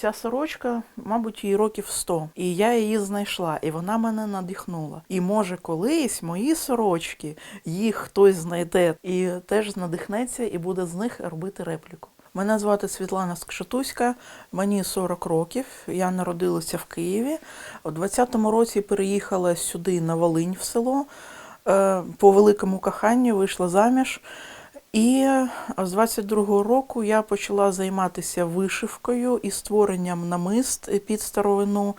Ця сорочка, мабуть, їй років 100. І я її знайшла, і вона мене надихнула. І може колись мої сорочки їх хтось знайде і теж надихнеться і буде з них робити репліку. Мене звати Світлана Скшатуська, мені 40 років. Я народилася в Києві. У 20-му році переїхала сюди на Волинь в село. Е, По великому коханню вийшла заміж. І з 22-го року я почала займатися вишивкою і створенням намист під старовину.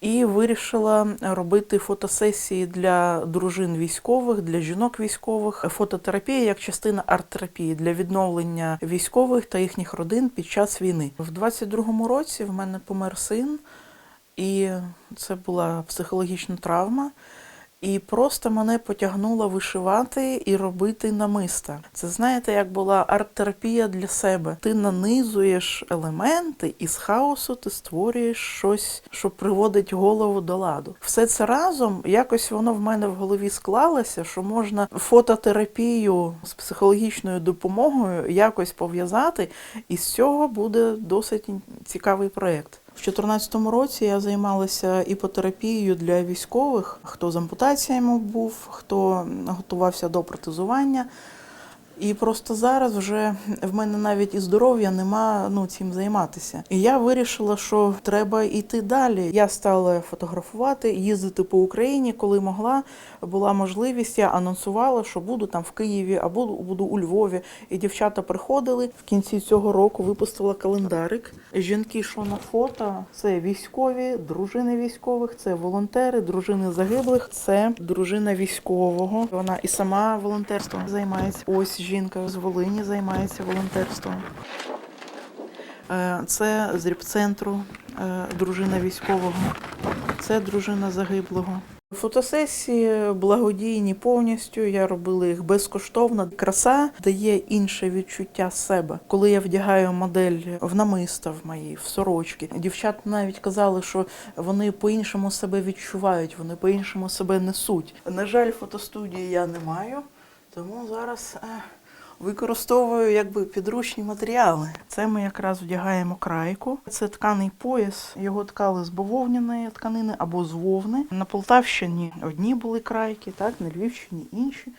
І вирішила робити фотосесії для дружин військових, для жінок військових. Фототерапія як частина арт-терапії для відновлення військових та їхніх родин під час війни. В 22-му році в мене помер син, і це була психологічна травма. І просто мене потягнуло вишивати і робити намиста. Це знаєте, як була арт-терапія для себе. Ти нанизуєш елементи, і з хаосу ти створюєш щось, що приводить голову до ладу. Все це разом якось воно в мене в голові склалося, що можна фототерапію з психологічною допомогою якось пов'язати, і з цього буде досить цікавий проєкт. В 2014 році я займалася іпотерапією для військових, хто з ампутаціями був, хто готувався до протезування. І просто зараз вже в мене навіть і здоров'я нема ну цим займатися. І я вирішила, що треба йти далі. Я стала фотографувати, їздити по Україні, коли могла. Була можливість, я анонсувала, що буду там в Києві, або буду у Львові. І дівчата приходили. В кінці цього року випустила календарик. Жінки, що на фото, це військові, дружини військових, це волонтери, дружини загиблих, це дружина військового. Вона і сама волонтерством займається. Ось жінка з Волині займається волонтерством. Е, Це з репцентру, е, дружина військового, це дружина загиблого. Фотосесії благодійні повністю. Я робила їх безкоштовно. Краса дає інше відчуття себе. Коли я вдягаю модель в намиста в моїй, в сорочки. Дівчата навіть казали, що вони по-іншому себе відчувають, вони по-іншому себе несуть. На жаль, фотостудії я не маю, тому зараз. Використовую якби підручні матеріали. Це ми якраз вдягаємо крайку. Це тканий пояс. Його ткали з бавовняної тканини або з вовни. На Полтавщині одні були крайки, так на Львівщині інші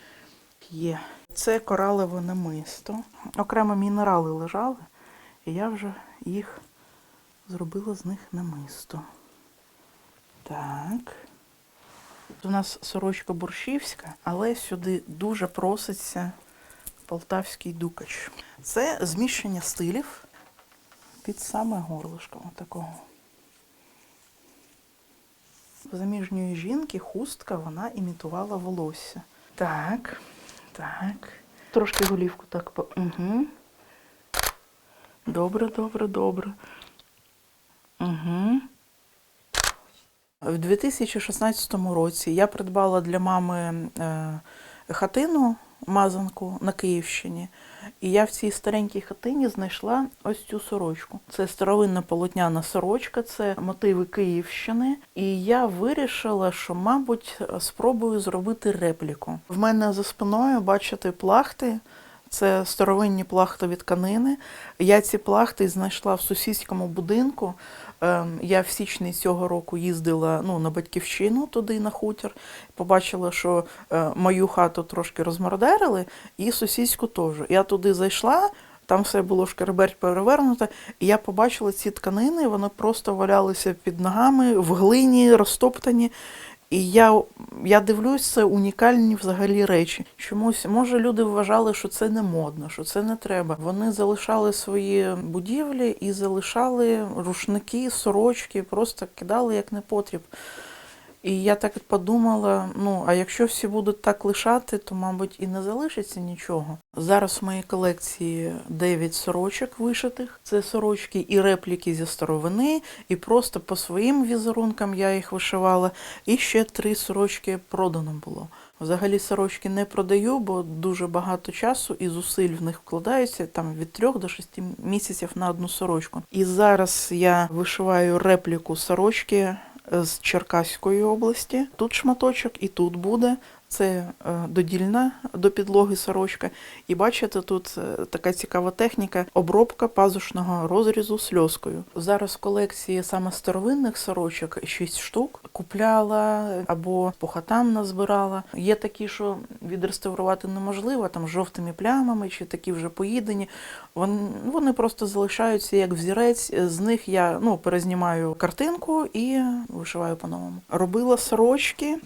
є. Це коралеве намисто. Окремо мінерали лежали, і я вже їх зробила з них намисто. Так. У нас сорочка борщівська, але сюди дуже проситься полтавський дукач. Це зміщення стилів під саме горлишко такого. Заміжньої жінки хустка вона імітувала волосся. Так, так. Трошки голівку так. по- Угу. Добре, добре, добре. Угу. В 2016 році я придбала для мами е, хатину мазанку на Київщині. І я в цій старенькій хатині знайшла ось цю сорочку. Це старовинна полотняна сорочка, це мотиви Київщини. І я вирішила, що, мабуть, спробую зробити репліку. В мене за спиною, бачите, плахти. Це старовинні плахтові тканини. Я ці плахти знайшла в сусідському будинку. Ем, Я в січні цього року їздила ну, на батьківщину туди на хутір. Побачила, що е, мою хату трошки розмордерили, і сусідську теж. Я туди зайшла. Там все було шкереберть перевернуте, і я побачила ці тканини, вони просто валялися під ногами, в глині, розтоптані. І я, я дивлюсь, це унікальні взагалі речі. Чомусь, може, люди вважали, що це не модно, що це не треба. Вони залишали свої будівлі і залишали рушники, сорочки, просто кидали як непотріб. І я так подумала: ну, а якщо всі будуть так лишати, то, мабуть, і не залишиться нічого. Зараз в моїй колекції 9 сорочок вишитих. Це сорочки і репліки зі старовини, і просто по своїм візерункам я їх вишивала. І ще три сорочки продано було. Взагалі сорочки не продаю, бо дуже багато часу і зусиль в них вкладаються там від 3 до 6 місяців на одну сорочку. І зараз я вишиваю репліку сорочки з Черкаської області. Тут шматочок і тут буде. Це е, додільна до підлоги сорочка. І бачите, тут е, така цікава техніка обробка пазушного розрізу сльозкою. Зараз в колекції саме старовинних сорочок 6 штук. Купляла або по хатам назбирала. Є такі, що відреставрувати неможливо, там з жовтими плямами чи такі вже поїдені. Вони, вони просто залишаються як взірець. З них я ну, перезнімаю картинку і вишиваю по-новому. Робила сорочки.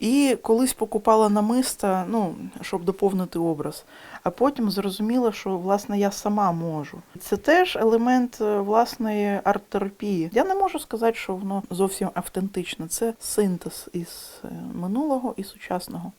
І колись покупала намиста, ну, щоб доповнити образ. А потім зрозуміла, що власне я сама можу. Це теж елемент е, власної арт-терапії. Я не можу сказати, що воно зовсім автентичне. Це синтез із е, минулого і сучасного.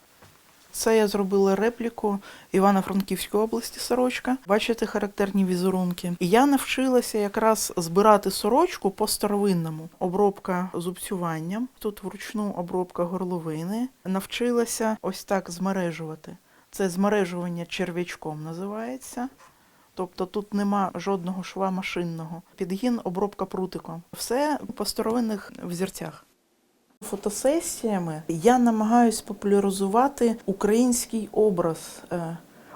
Це я зробила репліку Івано-Франківської області сорочка. Бачите характерні візерунки. І я навчилася якраз збирати сорочку по старовинному. Обробка зубцюванням, тут вручну обробка горловини. Навчилася ось так змережувати. Це змережування черв'ячком називається. Тобто тут нема жодного шва машинного. Підгін, обробка прутиком. Все по старовинних взірцях. Фотосесіями я намагаюсь популяризувати український образ.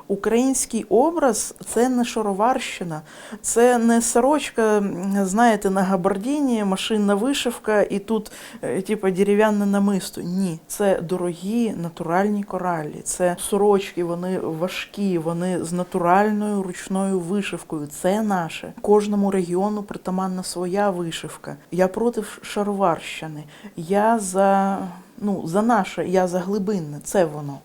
Український образ це не шароварщина, це не сорочка, знаєте, на габардіні, машинна вишивка і тут, е, типу, дерев'яне намисто. Ні, це дорогі натуральні коралі. Це сорочки, вони важкі, вони з натуральною ручною вишивкою. Це наше. Кожному регіону притаманна своя вишивка. Я проти шароварщини. Я за ну за наше, я за глибинне. Це воно.